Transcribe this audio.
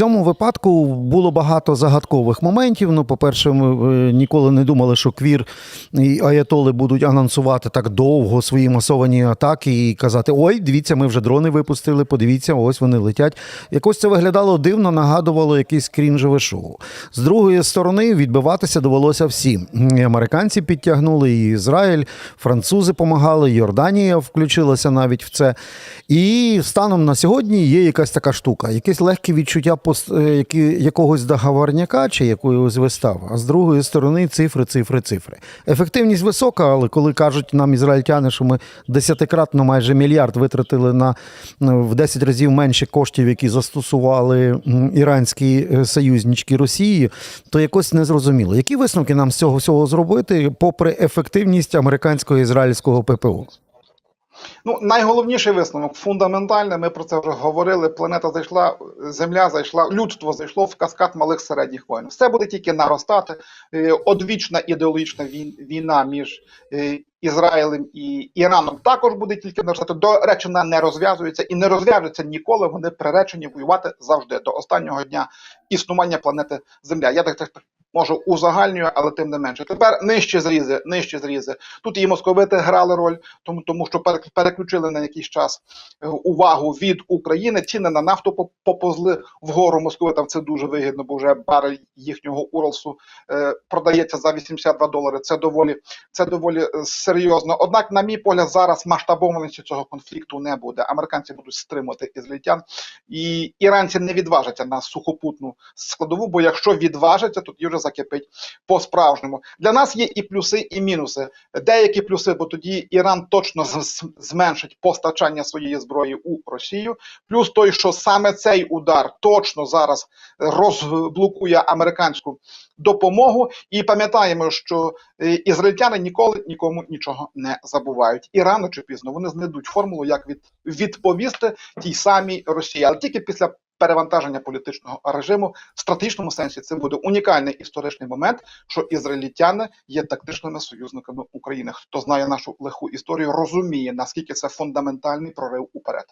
цьому випадку було багато загадкових моментів. Ну, по-перше, ми е, ніколи не думали, що квір і аятоли будуть анонсувати так довго свої масовані атаки і казати: ой, дивіться, ми вже дрони випустили, подивіться, ось вони летять. Якось це виглядало дивно, нагадувало якесь крінжеве шоу. З другої сторони, відбиватися довелося всім. І американці підтягнули, і Ізраїль, французи помагали, Йорданія включилася навіть в це. І станом на сьогодні є якась така штука, якесь легке відчуття які- якогось договорняка чи якоїсь вистави. А з другої сторони цифри, цифри, цифри. Ефективність висока, але коли кажуть нам ізраїльтяни, що ми десятикратно майже мільярд витратили на ну, в 10 разів менше коштів, які застосували іранські е, союзнички Росії, то якось незрозуміло. Які висновки нам з цього всього зробити, попри ефективність американського ізраїльського ППО? Ну, найголовніший висновок фундаментальний. Ми про це вже говорили. Планета зайшла, земля зайшла, людство зайшло в каскад малих середніх воїн. Все буде тільки наростати. Е, Одвічна ідеологічна війна між е, Ізраїлем і Іраном також буде тільки наростати. До речі, вона не розв'язується і не розв'яжеться ніколи. Вони приречені воювати завжди до останнього дня існування планети Земля. Я так, так можу узагальнюю, але тим не менше. Тепер нижчі зрізи, нижчі зрізи. Тут і московити грали роль, тому, тому що перек- переключили на якийсь час е, увагу від України. Ціни на нафту поп- поповзли вгору. Московитам це дуже вигідно, бо вже барель їхнього Уралсу е, продається за 82 долари. Це доволі, це доволі е, серйозно. Однак, на мій погляд, зараз масштабованості цього конфлікту не буде. Американці будуть стримувати ізраїльтян, і іранці не відважаться на сухопутну складову, бо якщо відважаться, то вже закипить по-справжньому. Для нас є і плюси, і мінуси. Деякі плюси, бо тоді Іран точно зменшить постачання своєї зброї у Росію. Плюс той, що саме цей удар точно зараз розблокує американську допомогу. І пам'ятаємо, що е, ізраїльтяни ніколи нікому нічого не забувають. І рано чи пізно вони знайдуть формулу, як від, відповісти тій самій Росії, але тільки після. Перевантаження політичного режиму в стратегічному сенсі це буде унікальний історичний момент, що ізраїльтяни є тактичними союзниками України. Хто знає нашу лиху історію, розуміє наскільки це фундаментальний прорив уперед.